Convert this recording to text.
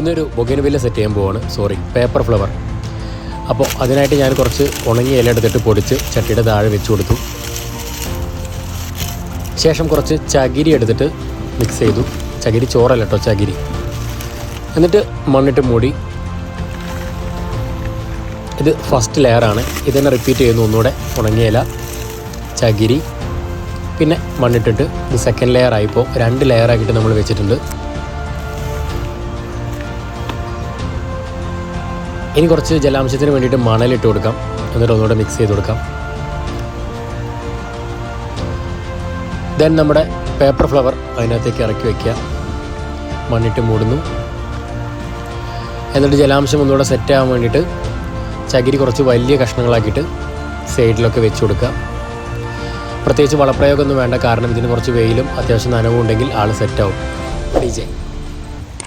ഇന്നൊരു bougainvillea set ചെയ്യാൻ പോവാണ്. സോറി പേപ്പർ ഫ്ലവർ അപ്പോൾ അതിനായിട്ട് ഞാൻ കുറച്ച് ഉണങ്ങിയ ഇല എടുത്തിട്ട് പൊടിച്ച് ചട്ടിയുടെ താഴെ വെച്ച് കൊടുത്തു. ശേഷം കുറച്ച് ചകിരി എടുത്തിട്ട് മിക്സ് ചെയ്തു. ചകിരി ചോറല്ല കേട്ടോ ചകിരി. എന്നിട്ട് മണ്ണിട്ട് മൂടി. ഇത് ഫസ്റ്റ് ലെയറാണ് ഇതന്നെ റിപ്പീറ്റ് ചെയ്യുന്നു ഒന്നുകൂടെ. ഉണങ്ങിയ ഇല ചകിരി പിന്നെ മണ്ണിട്ടിട്ട് ഇത് സെക്കൻഡ് ലെയർ ആയിപ്പോൾ രണ്ട് ലെയർ ആക്കിയിട്ട് നമ്മൾ വെച്ചിട്ടുണ്ട്. ഇനി കുറച്ച് ജലാംശത്തിന് വേണ്ടിയിട്ട് മണലിട്ട് കൊടുക്കാം. എന്നിട്ട് ഒന്നുകൂടെ മിക്സ് ചെയ്ത് കൊടുക്കാം. ദെൻ നമ്മുടെ പേപ്പർ ഫ്ലവർ അതിനകത്തേക്ക് ഇറക്കി വയ്ക്കുക മണ്ണിട്ട് മൂടുന്നു. എന്നിട്ട് ജലാംശം ഒന്നുകൂടെ സെറ്റ് ആകാൻ വേണ്ടിയിട്ട് ചകിരി കുറച്ച് വലിയ കഷ്ണങ്ങളാക്കിയിട്ട് സൈഡിലൊക്കെ വെച്ച് കൊടുക്കുക. പ്രത്യേകിച്ച് വളപ്രയോഗമൊന്നും വേണ്ട കാരണം ഇതിന് കുറച്ച് വെയിലും അത്യാവശ്യം നനവും ഉണ്ടെങ്കിൽ ആൾ സെറ്റാവും ഡി ജെ